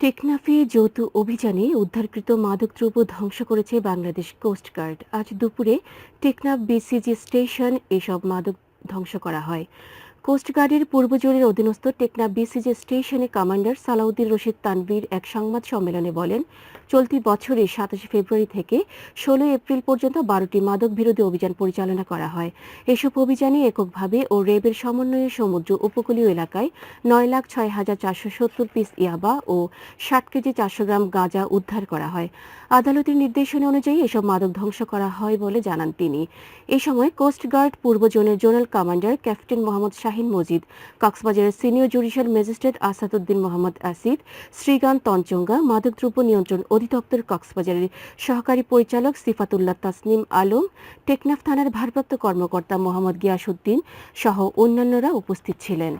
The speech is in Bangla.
টেকনাফে যৌথ অভিযানে উদ্ধারকৃত মাদকদ্রব্য ধ্বংস করেছে বাংলাদেশ কোস্টগার্ড আজ দুপুরে টেকনাফ বিসিজি স্টেশন এসব মাদক ধ্বংস করা হয়। কোস্টগার্ডের পূর্ব জোনের অধীনস্থ টেকনা বিসিজি স্টেশনে কমান্ডার সালাউদ্দিন রশিদ তানভীর এক সংবাদ সম্মেলনে বলেন, চলতি বছরের সাতাশে ফেব্রুয়ারি থেকে ষোলো এপ্রিল পর্যন্ত বারোটি মাদক বিরোধী অভিযান পরিচালনা করা হয়। এসব অভিযানে এককভাবে ও রেবের সমন্বয়ে সমুদ্র উপকূলীয় এলাকায় নয় লাখ ছয় হাজার চারশো সত্তর পিস ইয়াবা ও ষাট কেজি চারশো গ্রাম গাঁজা উদ্ধার করা হয়। আদালতের নির্দেশনা অনুযায়ী এসব মাদক ধ্বংস করা হয় বলে জানান তিনি। এ সময় কোস্টগার্ড পূর্ব জোনের zonal commander captain Mohammad Shahin Majid, কক্সবাজারের senior judicial magistrate Asaduddin Mohammad Asid Shrigan Tanchangya মাদকদ্রব্য নিয়ন্ত্রণ অধিদপ্তর কক্সবাজারের সহকারী পরিচালক সিফাতুল্লাহ তাসনিম আলম, টেকনাফ থানার ভারপ্রাপ্ত কর্মকর্তা মোহাম্মদ গিয়াসুদ্দিন সহ অন্যান্যরা উপস্থিত ছিলেন।